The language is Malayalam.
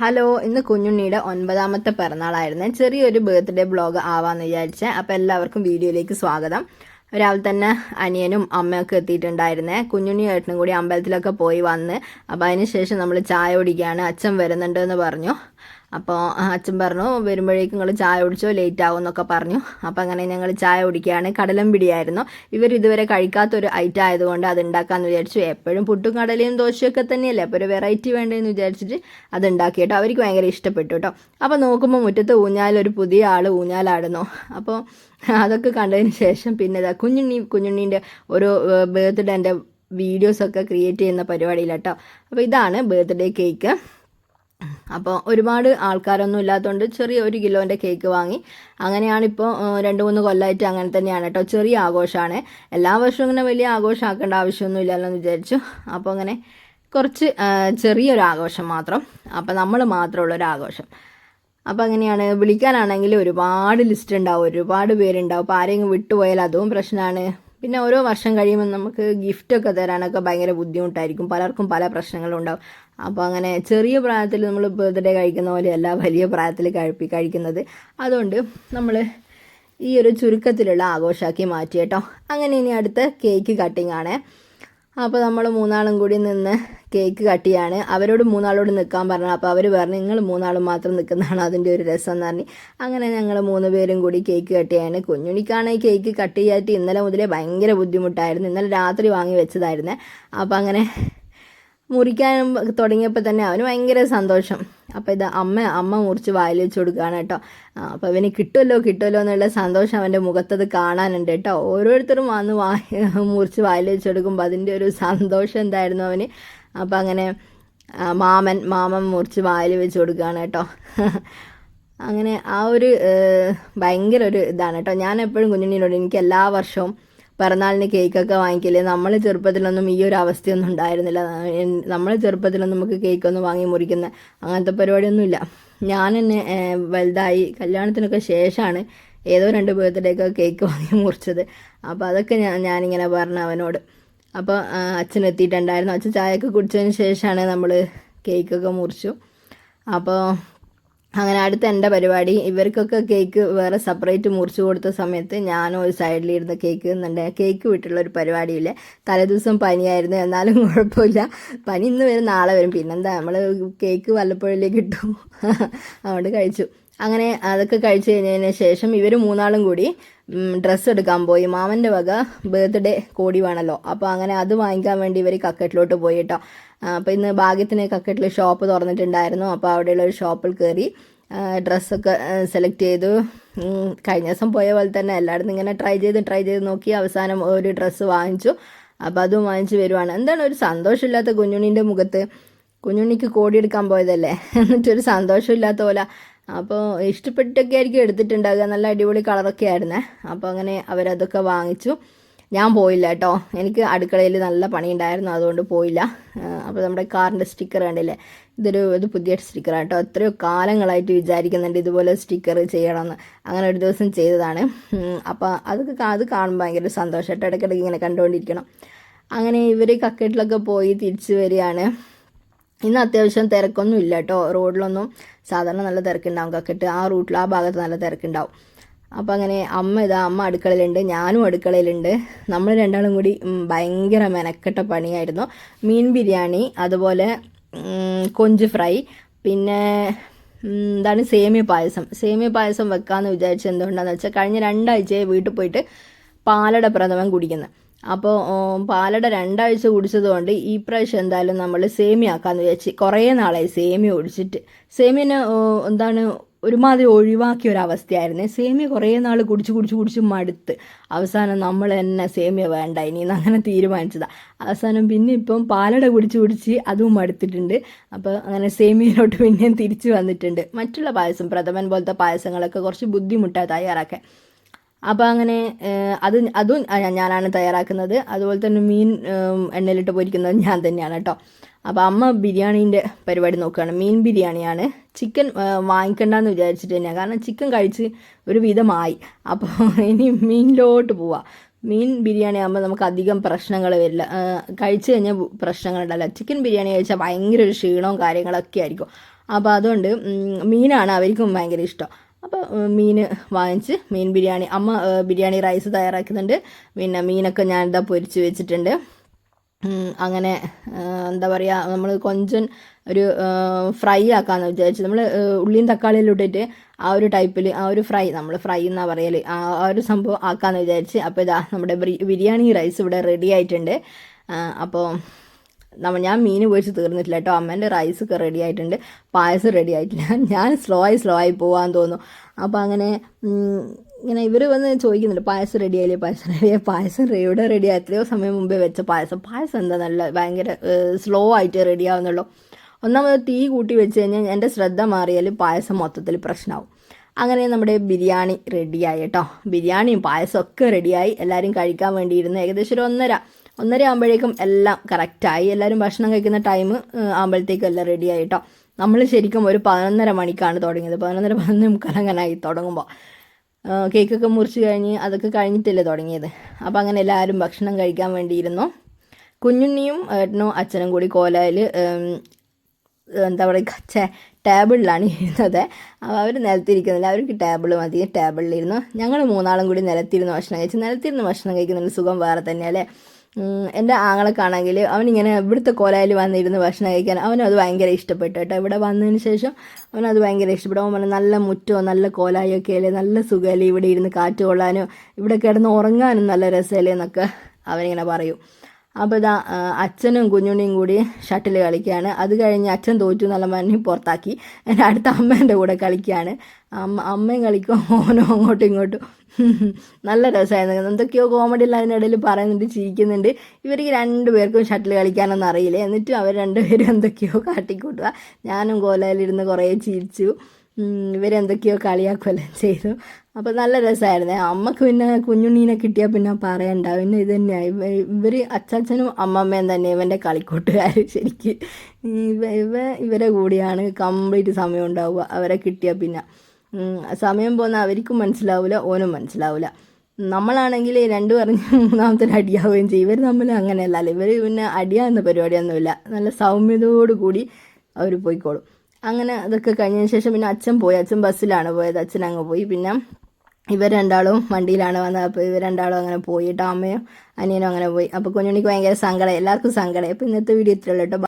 ഹലോ ഇന്ന് കുഞ്ഞുണ്ണിയുടെ ഒൻപതാമത്തെ പിറന്നാളായിരുന്നു. ചെറിയൊരു ബർത്ത്ഡേ ബ്ലോഗ് ആവാന്ന് വിചാരിച്ചേ. അപ്പം എല്ലാവർക്കും വീഡിയോയിലേക്ക് സ്വാഗതം. രാവിലെ തന്നെ അനിയനും അമ്മയൊക്കെ എത്തിയിട്ടുണ്ടായിരുന്നേ. കുഞ്ഞുണ്ണി ഏട്ടനും കൂടി അമ്പലത്തിലൊക്കെ പോയി വന്ന്. അപ്പം അതിന് ശേഷം നമ്മൾ ചായ കുടിക്കുകയാണ് അച്ഛൻ വരുന്നുണ്ട് എന്ന് പറഞ്ഞു. അപ്പോൾ അച്ഛൻ പറഞ്ഞു വരുമ്പോഴേക്കും നിങ്ങൾ ചായ കുടിച്ചോ ലേറ്റ് ആവും എന്നൊക്കെ പറഞ്ഞു. അപ്പോൾ അങ്ങനെ ഞങ്ങൾ ചായ കുടിക്കുകയാണ് കടലം പിടിയായിരുന്നു ഇവർ ഇതുവരെ കഴിക്കാത്തൊരു ഐറ്റം ആയതുകൊണ്ട് അത് ഉണ്ടാക്കാമെന്ന് വിചാരിച്ചു. എപ്പോഴും പുട്ടും കടലയും ദോശയൊക്കെ തന്നെയല്ലേ? അപ്പോൾ ഒരു വെറൈറ്റി വേണ്ടതെന്ന് വിചാരിച്ചിട്ട് അത് ഉണ്ടാക്കി കേട്ടോ. അവർക്ക് ഭയങ്കര ഇഷ്ടപ്പെട്ടു കേട്ടോ. അപ്പോൾ നോക്കുമ്പോൾ മുറ്റത്ത് ഊഞ്ഞാലൊരു പുതിയ ആൾ ഊഞ്ഞാലാടുന്നു. അപ്പോൾ അതൊക്കെ കണ്ടതിന് ശേഷം പിന്നെ ഇതാ കുഞ്ഞുണ്ണി കുഞ്ഞുണ്ണീന്റെ ഒരു ബർത്ത്ഡേന്റെ വീഡിയോസൊക്കെ ക്രിയേറ്റ് ചെയ്യുന്ന പരിപാടിയിലാട്ടോ. അപ്പോൾ ഇതാണ് ബർത്ത്ഡേ കേക്ക് അപ്പോൾ ഒരുപാട് ആൾക്കാരൊന്നും ഇല്ലാത്തതുകൊണ്ട് ചെറിയ ഒരു കിലോന്റെ കേക്ക് വാങ്ങി. അങ്ങനെയാണ് ഇപ്പോൾ രണ്ട് മൂന്ന് കൊല്ലമായിട്ട് അങ്ങനെ തന്നെയാണ് കേട്ടോ ചെറിയ ആഘോഷമാണ് എല്ലാ വർഷവും ഇങ്ങനെ വലിയ ആഘോഷമാക്കേണ്ട ആവശ്യമൊന്നും ഇല്ലല്ലോ എന്ന് വിചാരിച്ചു. അപ്പോൾ അങ്ങനെ കുറച്ച് ചെറിയൊരു ആഘോഷം മാത്രം. അപ്പോൾ നമ്മൾ മാത്രമുള്ളൊരു ആഘോഷം. അപ്പോൾ അങ്ങനെയാണ്. വിളിക്കാനാണെങ്കിൽ ഒരുപാട് ലിസ്റ്റ് ഉണ്ടാവും. ഒരുപാട് പേരുണ്ടാവും. അപ്പോൾ ആരെങ്കിലും വിട്ടുപോയാൽ അതും പ്രശ്നമാണ് പിന്നെ ഓരോ വർഷം കഴിയുമ്പോൾ നമുക്ക് ഗിഫ്റ്റൊക്കെ തരാനൊക്കെ ഭയങ്കര ബുദ്ധിമുട്ടായിരിക്കും. പലർക്കും പല പ്രശ്നങ്ങളും ഉണ്ടാവും അപ്പോൾ അങ്ങനെ ചെറിയ പ്രായത്തിൽ നമ്മൾ ബർത്ത്ഡേ കഴിക്കുന്ന പോലെയല്ല വലിയ പ്രായത്തിൽ കഴിപ്പി കഴിക്കുന്നത്. അതുകൊണ്ട് നമ്മൾ ഈ ഒരു ചുരുക്കത്തിലുള്ള ആഘോഷമാക്കി മാറ്റി കേട്ടോ. അങ്ങനെ ഇനി അടുത്ത കേക്ക് കട്ടിംഗ് ആണ്. അപ്പോൾ നമ്മൾ മൂന്നാളും കൂടി നിന്ന് കേക്ക് കട്ട് ചെയ്യാണ് അവരോട് മൂന്നാളോട് നിൽക്കാൻ പറഞ്ഞു അപ്പോൾ അവർ പറഞ്ഞു നിങ്ങൾ മൂന്നാളും മാത്രം നിൽക്കുന്നതാണ് അതിന്റെ ഒരു രസം എന്ന് പറഞ്ഞ്. അങ്ങനെ ഞങ്ങൾ മൂന്ന് പേരും കൂടി കേക്ക് കട്ട് ചെയ്യാണ് കുഞ്ഞുണിക്കാണ് കേക്ക് കട്ട് ചെയ്യാറ്റ് ഇന്നലെ മുതലേ ഭയങ്കര ബുദ്ധിമുട്ടായിരുന്നു. ഇന്നലെ രാത്രി വാങ്ങി വെച്ചതായിരുന്നേ. അപ്പോൾ അങ്ങനെ മുറിക്കാൻ തുടങ്ങിയപ്പോൾ തന്നെ അവന് ഭയങ്കര സന്തോഷം. അപ്പോൾ ഇത് അമ്മ അമ്മ മുറിച്ച് വായിൽ വെച്ച് കൊടുക്കുകയാണ് കേട്ടോ. അപ്പോൾ ഇവന് കിട്ടുമല്ലോ കിട്ടുമല്ലോ എന്നുള്ള സന്തോഷം അവന്റെ മുഖത്തത് കാണാനുണ്ട് കേട്ടോ. ഓരോരുത്തരും വന്ന് വാ മുറിച്ച് വായിൽ വെച്ച് കൊടുക്കുമ്പോൾ അതിന്റെ ഒരു സന്തോഷം എന്തായിരുന്നു അവന്? അപ്പോൾ അങ്ങനെ മാമൻ മാമൻ മുറിച്ച് വായിൽ വെച്ച് കൊടുക്കുകയാണ് കേട്ടോ. അങ്ങനെ ആ ഒരു ഭയങ്കര ഒരു ഇതാണ് കേട്ടോ. ഞാൻ എപ്പോഴും കുഞ്ഞുണ്ണിനോട് എനിക്ക് എല്ലാ വർഷവും പിറന്നാളിന് കേക്കൊക്കെ വാങ്ങിക്കില്ലേ നമ്മൾ ചെറുപ്പത്തിലൊന്നും ഈ ഒരു അവസ്ഥയൊന്നും ഉണ്ടായിരുന്നില്ല. നമ്മൾ ചെറുപ്പത്തിലൊന്നും നമുക്ക് കേക്കൊന്നും വാങ്ങി മുറിക്കുന്ന അങ്ങനത്തെ പരിപാടിയൊന്നുമില്ല. ഞാൻ തന്നെ വലുതായി കല്യാണത്തിനൊക്കെ ശേഷമാണ് ഏതോ രണ്ട് ബർത്ത്ഡേക്ക് കേക്ക് വാങ്ങി മുറിച്ചത്. അപ്പോൾ അതൊക്കെ ഞാൻ ഞാനിങ്ങനെ പറഞ്ഞു അവനോട്. അപ്പോൾ അച്ഛൻ എത്തിയിട്ടുണ്ടായിരുന്നു. അച്ഛൻ ചായയൊക്കെ കുടിച്ചതിന് ശേഷമാണ് നമ്മൾ കേക്കൊക്കെ മുറിച്ചു. അപ്പോൾ അങ്ങനെ അടുത്ത എന്റെ പരിപാടി. ഇവർക്കൊക്കെ കേക്ക് വേറെ സെപ്പറേറ്റ് മുറിച്ച് കൊടുത്ത സമയത്ത് ഞാനും ഒരു സൈഡിലിരുന്ന് കേക്ക് എന്നുണ്ട് കേക്ക് വിട്ടുള്ള ഒരു പരിപാടിയില്ല തലേദിവസം പനിയായിരുന്നു. എന്നാലും കുഴപ്പമില്ല. പനി ഇന്ന് വരും നാളെ വരും. പിന്നെന്താ? നമ്മൾ കേക്ക് വല്ലപ്പോഴല്ലേ കിട്ടും. അതുകൊണ്ട് കഴിച്ചു. അങ്ങനെ അതൊക്കെ കഴിച്ചു കഴിഞ്ഞതിന് ശേഷം ഇവർ മൂന്നാളും കൂടി ഡ്രസ്സ് എടുക്കാൻ പോയി. മാമന്റെ വക ബർത്ത്ഡേ കോടി വേണമല്ലോ അപ്പോൾ അങ്ങനെ അത് വാങ്ങിക്കാൻ വേണ്ടി ഇവർ കക്കറ്റിലോട്ട് പോയി കേട്ടോ അപ്പോൾ ഇന്ന് ഭാഗ്യത്തിന് കക്കറ്റിൽ ഷോപ്പ് തുറന്നിട്ടുണ്ടായിരുന്നു. അപ്പോൾ അവിടെയുള്ള ഒരു ഷോപ്പിൽ കയറി ഡ്രസ്സൊക്കെ സെലക്ട് ചെയ്തു. കഴിഞ്ഞ ദിവസം പോയ പോലെ തന്നെ എല്ലായിടത്തും ഇങ്ങനെ ട്രൈ ചെയ്ത് ട്രൈ ചെയ്ത് നോക്കി അവസാനം ഒരു ഡ്രസ്സ് വാങ്ങിച്ചു. അപ്പോൾ അതും വാങ്ങിച്ച് വരുവാണ്. എന്താണ് ഒരു സന്തോഷമില്ലാത്ത കുഞ്ഞുണ്ണീന്റെ മുഖത്ത്? കുഞ്ഞുണ്ണിക്ക് കോടി എടുക്കാൻ പോയതല്ലേ എന്നിട്ടൊരു സന്തോഷമില്ലാത്ത പോലെ അപ്പോൾ ഇഷ്ടപ്പെട്ടൊക്കെ ആയിരിക്കും എടുത്തിട്ടുണ്ടാകുക നല്ല അടിപൊളി കളറൊക്കെ ആയിരുന്നേ. അപ്പോൾ അങ്ങനെ അവരതൊക്കെ വാങ്ങിച്ചു. ഞാൻ പോയില്ല കേട്ടോ. എനിക്ക് അടുക്കളയിൽ നല്ല പണി ഉണ്ടായിരുന്നു അതുകൊണ്ട് പോയില്ല. അപ്പോൾ നമ്മുടെ കാറിന്റെ സ്റ്റിക്കർ കണ്ടില്ലേ? ഇതൊരു ഇത് പുതിയ സ്റ്റിക്കറാണ് കേട്ടോ. എത്രയോ കാലങ്ങളായിട്ട് വിചാരിക്കുന്നുണ്ട് ഇതുപോലെ സ്റ്റിക്കർ ചെയ്യണമെന്ന്. അങ്ങനെ ഒരു ദിവസം ചെയ്തതാണ്. അപ്പോൾ അതൊക്കെ അത് കാണുമ്പോൾ ഭയങ്കര സന്തോഷം. കേട്ടോ ഇടയ്ക്കിടയ്ക്ക് ഇങ്ങനെ കണ്ടുകൊണ്ടിരിക്കണം അങ്ങനെ ഇവർ കക്കറ്റിലൊക്കെ പോയി തിരിച്ചു വരികയാണ്. ഇന്ന് അത്യാവശ്യം തിരക്കൊന്നും ഇല്ല കേട്ടോ റോഡിലൊന്നും സാധാരണ നല്ല തിരക്കുണ്ടാവും. കക്കിട്ട് ആ റൂട്ടിൽ ആ ഭാഗത്ത് നല്ല തിരക്കുണ്ടാവും. അപ്പോൾ അങ്ങനെ അമ്മ ഇതാ അമ്മ അടുക്കളയിലുണ്ട് ഞാനും അടുക്കളയിലുണ്ട്. നമ്മൾ രണ്ടാളും കൂടി ഭയങ്കര മെനക്കെട്ട പണിയായിരുന്നു. മീൻ ബിരിയാണി അതുപോലെ കൊഞ്ച് ഫ്രൈ പിന്നെ എന്താണ് സേമിയ പായസം. സേമിയ പായസം വെക്കാമെന്ന് വിചാരിച്ചത് എന്തുകൊണ്ടാണെന്ന് വെച്ചാൽ കഴിഞ്ഞ രണ്ടാഴ്ചയായി വീട്ടിൽ പോയിട്ട് പാലട പ്രഥമൻ കുടിക്കുന്നത് അപ്പോൾ പാലട രണ്ടാഴ്ച കുടിച്ചതുകൊണ്ട് ഈ പ്രാവശ്യം എന്തായാലും നമ്മൾ സേമിയ ആക്കാമെന്ന് വിചാരിച്ച് കുറേ നാളായി സേമിയ ഒഴിച്ചിട്ട് സേമിയനെ എന്താണ് ഒരുമാതിരി ഒഴിവാക്കിയ ഒരവസ്ഥയായിരുന്നു. സേമിയ കുറേ നാൾ കുടിച്ച് കുടിച്ച് കുടിച്ച് മടുത്ത്. അവസാനം നമ്മൾ തന്നെ സേമിയ വേണ്ട ഇനി അങ്ങനെ തീരുമാനിച്ചതാണ് അവസാനം പിന്നെ ഇപ്പം പാലട കുടിച്ച് കുടിച്ച് അതും മടുത്തിട്ടുണ്ട്. അപ്പോൾ അങ്ങനെ സേമിയയിലോട്ട് പിന്നെയും തിരിച്ചു വന്നിട്ടുണ്ട്. മറ്റുള്ള പായസം പ്രഥമൻ പോലത്തെ പായസങ്ങളൊക്കെ കുറച്ച് ബുദ്ധിമുട്ടാണ് തയ്യാറാക്കാൻ. അപ്പോൾ അങ്ങനെ അത് അതും ഞാനാണ് തയ്യാറാക്കുന്നത്. അതുപോലെ തന്നെ മീൻ എണ്ണയിലിട്ട് പൊരിക്കുന്നത് ഞാൻ തന്നെയാണ് കേട്ടോ. അപ്പോൾ അമ്മ ബിരിയാണീന്റെ പരിപാടി നോക്കുകയാണ്. മീൻ ബിരിയാണിയാണ്. ചിക്കൻ വാങ്ങിക്കണ്ടെന്ന് വിചാരിച്ചിട്ട് തന്നെയാണ് കാരണം ചിക്കൻ കഴിച്ച് ഒരു വിധമായി. അപ്പോൾ ഇനി മീനിലോട്ട് പോവാം. മീൻ ബിരിയാണി ആകുമ്പോൾ നമുക്ക് അധികം പ്രശ്നങ്ങൾ വരില്ല. കഴിച്ചു കഴിഞ്ഞാൽ പ്രശ്നങ്ങൾ പ്രശ്നങ്ങളുണ്ടല്ല ചിക്കൻ ബിരിയാണി കഴിച്ചാൽ ഭയങ്കര ഒരു ക്ഷീണവും കാര്യങ്ങളൊക്കെ ആയിരിക്കും. അപ്പോൾ അതുകൊണ്ട് മീനാണ് അവർക്കും ഭയങ്കര ഇഷ്ടം. അപ്പോൾ മീൻ വാങ്ങിച്ച് മീൻ ബിരിയാണി. അമ്മ ബിരിയാണി റൈസ് തയ്യാറാക്കുന്നുണ്ട്. പിന്നെ മീനൊക്കെ ഞാനിതാ പൊരിച്ച് വെച്ചിട്ടുണ്ട്. അങ്ങനെ എന്താ പറയുക നമ്മൾ കൊഞ്ചൻ ഒരു ഫ്രൈ ആക്കാമെന്ന് വിചാരിച്ചു. നമ്മൾ ഉള്ളിയും തക്കാളിയെല്ലാം ഇട്ടിട്ട് ആ ഒരു ടൈപ്പിൽ ആ ഒരു ഫ്രൈ നമ്മൾ ഫ്രൈ എന്നാ പറയൽ ആ ഒരു സംഭവം ആക്കാമെന്ന് വിചാരിച്ച്. അപ്പോൾ ഇതാ നമ്മുടെ ബിരിയാണി റൈസ് ഇവിടെ റെഡി ആയിട്ടുണ്ട്. അപ്പോൾ നമ്മ ഞാൻ മീൻ പൊരിച്ച് തീർന്നിട്ടില്ല കേട്ടോ. അമ്മേന്റെ റൈസ് ഒക്കെ റെഡി ആയിട്ടുണ്ട്. പായസം റെഡി ആയിട്ടില്ല. ഞാൻ സ്ലോ ആയി സ്ലോ ആയി പോകാൻ തോന്നുന്നു. അപ്പോൾ അങ്ങനെ ഇങ്ങനെ ഇവർ വന്ന് ചോദിക്കുന്നുണ്ട് പായസം റെഡി ആയില്ലേ? പായസം റെഡി ആയി? പായസം ഇവിടെ റെഡി ആയി? എത്രയോ സമയം മുമ്പേ വെച്ച പായസം. പായസം എന്താ നല്ല ഭയങ്കര സ്ലോ ആയിട്ട് റെഡി ആവുന്നുള്ളൂ. ഒന്നാമത് തീ കൂട്ടി വെച്ച് കഴിഞ്ഞാൽ എന്റെ ശ്രദ്ധ മാറിയാൽ പായസം മൊത്തത്തിൽ പ്രശ്നമാവും അങ്ങനെ നമ്മുടെ ബിരിയാണി റെഡിയായി കേട്ടോ. ബിരിയാണിയും പായസമൊക്കെ റെഡിയായി എല്ലാവരും കഴിക്കാൻ വേണ്ടിയിരുന്നു ഏകദേശം ഒരു ഒന്നര ഒന്നര ആകുമ്പോഴേക്കും എല്ലാം കറക്റ്റായി. എല്ലാവരും ഭക്ഷണം കഴിക്കുന്ന ടൈം ആകുമ്പോഴത്തേക്കും എല്ലാം റെഡി ആയിട്ടോ. നമ്മൾ ശരിക്കും ഒരു പതിനൊന്നര മണിക്കാണ് തുടങ്ങിയത്. പതിനൊന്നര പതിനൊന്ന് മുക്കാലങ്ങനായി തുടങ്ങുമ്പോൾ കേക്കൊക്കെ മുറിച്ച് കഴിഞ്ഞ് അതൊക്കെ കഴിഞ്ഞിട്ടല്ലേ തുടങ്ങിയത്. അപ്പോൾ അങ്ങനെ എല്ലാവരും ഭക്ഷണം കഴിക്കാൻ വേണ്ടിയിരുന്നു. കുഞ്ഞുണ്ണിയും ഏട്ടനും അച്ഛനും കൂടി കോലയിൽ എന്താ പറയുക ചേ ടേബിളിലാണ് ഇരുന്നത്. അപ്പോൾ അവർ നിലത്തിരിക്കുന്നില്ല. അവർക്ക് ടേബിൾ മതി. ടേബിളിലിരുന്നു. ഞങ്ങൾ മൂന്നാളും കൂടി നിലത്തിരുന്ന് ഭക്ഷണം കഴിച്ചു. നിലത്തിരുന്ന് ഭക്ഷണം കഴിക്കുന്നതിന് സുഖം വേറെ തന്നെയല്ലേ? എന്റെ അവൻ അവനിങ്ങനെ ഇവിടുത്തെ കോലായിൽ വന്നിരുന്ന് ഭക്ഷണം കഴിക്കാൻ അവനത് ഭയങ്കര ഇഷ്ടപ്പെട്ടു കേട്ടോ. ഇവിടെ വന്നതിന് ശേഷം അവനത് ഭയങ്കര ഇഷ്ടപ്പെട്ടു. അവൻ പറഞ്ഞു നല്ല മുറ്റോ നല്ല കോലായൊക്കെ അല്ലേ? നല്ല സുഖമല്ലേ ഇവിടെ ഇരുന്ന് കാറ്റ് കൊള്ളാനും ഇവിടെ കിടന്ന് ഉറങ്ങാനും നല്ല രസമല്ലേ എന്നൊക്കെ അവനിങ്ങനെ പറയും. അപ്പോൾ ഇതാ അച്ഛനും കുഞ്ഞുണ്ണിയും കൂടി ഷട്ടിൽ കളിക്കുകയാണ്. അത് കഴിഞ്ഞ് അച്ഛൻ തോറ്റു നല്ല മണ്ണി പുറത്താക്കി. എന്റെ അടുത്ത അമ്മേന്റെ കൂടെ കളിക്കുകയാണ്. അമ്മ അമ്മയും കളിക്കും ഓനും അങ്ങോട്ടും ഇങ്ങോട്ടും. നല്ല രസമായിരുന്നു. എന്തൊക്കെയോ കോമഡി എല്ലാം അതിനിടയിൽ പറയുന്നുണ്ട് ചിരിക്കുന്നുണ്ട്. ഇവർക്ക് രണ്ടുപേർക്കും ഷട്ടിൽ കളിക്കാനൊന്നും അറിയില്ല. എന്നിട്ടും അവർ രണ്ടുപേരും എന്തൊക്കെയോ കാട്ടിക്കൂട്ടുക. ഞാനും കോലയിലിരുന്ന് കുറേ ചിരിച്ചു. ഇവരെന്തൊക്കെയോ കളിയാക്കുമല്ലോ ചെയ്തു. അപ്പോൾ നല്ല രസമായിരുന്നു അമ്മയ്ക്ക് പിന്നെ കുഞ്ഞുണ്ണീനെ കിട്ടിയാൽ പിന്നെ പറയണ്ട. പിന്നെ ഇത് തന്നെയാണ് ഇവർ അച്ചാച്ചനും അമ്മമ്മയും തന്നെ ഇവന്റെ കളിക്കൂട്ടുകാർ ശരിക്ക്. ഇവ ഇവ ഇവരെ കൂടിയാണ് കംപ്ലീറ്റ് സമയം ഉണ്ടാവുക. അവരെ കിട്ടിയാൽ പിന്നെ. സമയം പോകുന്ന അവർക്കും മനസ്സിലാവില്ല ഓനും മനസ്സിലാവില്ല നമ്മളാണെങ്കിൽ രണ്ട് പറഞ്ഞ് മൂന്നാമത്തെ അടിയാവുകയും ചെയ്യും. ഇവർ തമ്മിൽ അങ്ങനെയല്ല. ഇവർ പിന്നെ അടിയാവുന്ന പരിപാടിയൊന്നുമില്ല. നല്ല സൗമ്യതയോടു കൂടി അവർ പോയിക്കോളും. അങ്ങനെ അതൊക്കെ കഴിഞ്ഞതിന് ശേഷം പിന്നെ അച്ഛൻ പോയി. അച്ഛൻ ബസ്സിലാണ് പോയത്. അച്ഛൻ അങ്ങ് പോയി. പിന്നെ ഇവർ രണ്ടാളും വണ്ടിയിലാണ് വന്നത്. അപ്പോൾ ഇവർ രണ്ടാളും അങ്ങനെ പോയിട്ട് അമ്മയും അനിയനും അങ്ങനെ പോയി. അപ്പോൾ കുഞ്ഞുണ്ണിക്ക് ഭയങ്കര സങ്കടം. എല്ലാവർക്കും സങ്കടം. അപ്പോൾ ഇന്നത്തെ വീഡിയോ ഇത്രയുള്ളൂ കേട്ടോ.